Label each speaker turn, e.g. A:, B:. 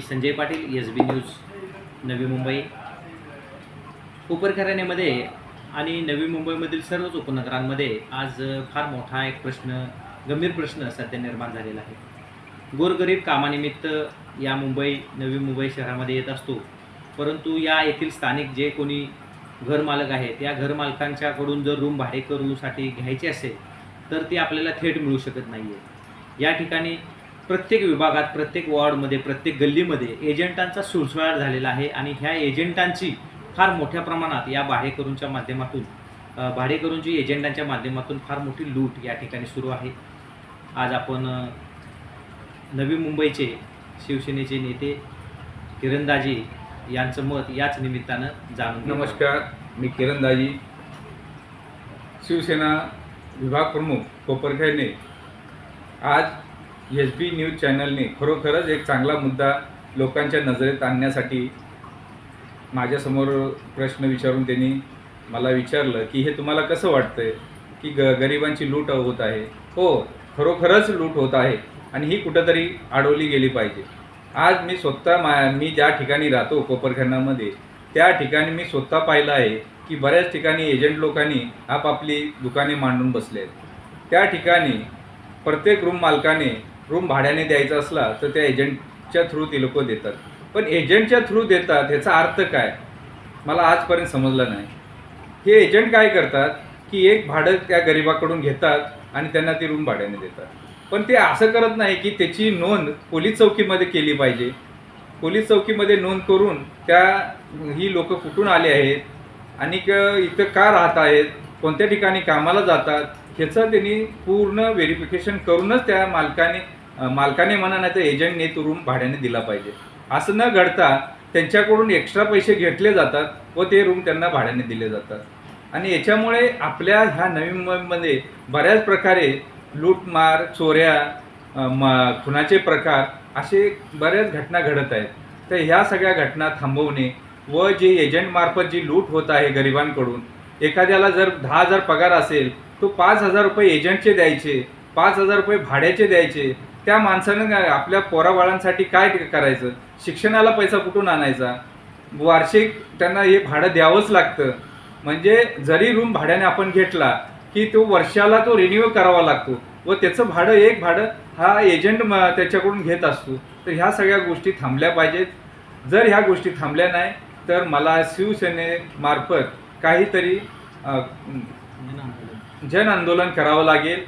A: Sanjay Patil S B news Navi Mumbai. उपरखराण्यामध्ये आणि नवी मुंबईमधील सर्वच उपनगरांमध्ये आज फार मोठा एक प्रश्न गंभीर प्रश्न सध्या निर्माण झालेला आहे. गोरगरीब कामानिमित्त या मुंबई नवी मुंबई शहरामध्ये येत असतो. परंतु या येथील स्थानिक जे कोणी घरमालक आहेत या घरमालकांच्याकडून जर रूम भाडेकरूसाठी घ्यायची असेल तर ती आपल्याला थेट मिळू शकत नाही आहे या ठिकाणी प्रत्येक विभागात प्रत्येक वॉर्डमध्ये प्रत्येक गल्लीमध्ये एजंटांचा सुळसुळाट झालेला आहे आणि ह्या एजंटांची फार मोठ्या प्रमाणात या भाडेकरूंच्या माध्यमातून भाडेकरूंची एजंटांच्या माध्यमातून फार मोठी लूट या ठिकाणी सुरू आहे. आज आपण नवी मुंबईचे शिवसेनेचे नेते किरणदाजी यांचं मत याच निमित्तानं जाणून
B: नमस्कार मी किरणदाजी शिवसेना विभाग प्रमुख कोपरखेडणे आज एस बी न्यूज चॅनलने खरोखरच एक चांगला मुद्दा लोकांच्या नजरेत आणण्यासाठी माझ्यासमोर प्रश्न विचारून त्यांनी मला विचारलं की हे तुम्हाला कसं वाटतंय की ग गरिबांची लूट होत आहे? हो खरोखरच लूट होत आहे आणि ही कुठंतरी अडवली गेली पाहिजे. आज मी स्वतः मा मी ज्या ठिकाणी राहतो कोपरखंडामध्ये त्या ठिकाणी मी स्वतः पाहिलं आहे की बऱ्याच ठिकाणी एजंट लोकांनी आपापली दुकाने मांडून बसले आहेत त्या ठिकाणी प्रत्येक रूम मालकाने रूम भाड्याने द्यायचा असला तर त्या एजंटच्या थ्रू ती लोक देतात. पण एजंटच्या थ्रू देतात ह्याचा अर्थ काय? मला आजपर्यंत समजलं नाही. हे एजंट काय करतात? की एक भाडं त्या गरिबाकडून घेतात आणि त्यांना ती रूम भाड्याने देतात. पण ते असं करत नाही की त्याची नोंद पोलीस चौकीमध्ये केली पाहिजे. पोलीस चौकीमध्ये नोंद करून त्या ही लोक कुठून आले आहेत आणि इथं का राहत आहेत कोणत्या ठिकाणी कामाला जातात ह्याचं त्यांनी पूर्ण व्हेरिफिकेशन करूनच त्या मालकाने मालकाने म्हणा नाही तर एजंटने तो रूम भाड्याने दिला पाहिजे. असं न घडता त्यांच्याकडून एक्स्ट्रा पैसे घेतले जातात व ते रूम त्यांना भाड्याने दिले जातात. आणि याच्यामुळे आपल्या ह्या नवी मुंबईमध्ये बऱ्याच प्रकारे लूटमार चोऱ्या म खुनाचे प्रकार असे बऱ्याच घटना घडत आहेत. तर ह्या सगळ्या घटना थांबवणे व जे एजंटमार्फत जी लूट होत आहे गरिबांकडून एखाद्याला जर दहा हजार पगार असेल तो पाच हजार रुपये एजंटचे द्यायचे पाच हजार रुपये भाड्याचे द्यायचे त्या माणसानं काय आपल्या पोराबाळांसाठी काय करायचं? शिक्षणाला पैसा कुठून आणायचा? वार्षिक त्यांना हे भाडं द्यावंच लागतं. म्हणजे जरी रूम भाड्याने आपण घेतला की तो वर्षाला तो रिन्यू करावा लागतो. व त्याचं भाडं एक भाडं हा एजंट म त्याच्याकडून घेत असतो. तर ह्या सगळ्या गोष्टी थांबल्या पाहिजेत. जर ह्या गोष्टी थांबल्या नाही तर मला शिवसेनेमार्फत काहीतरी जन आंदोलन करावं लागेल.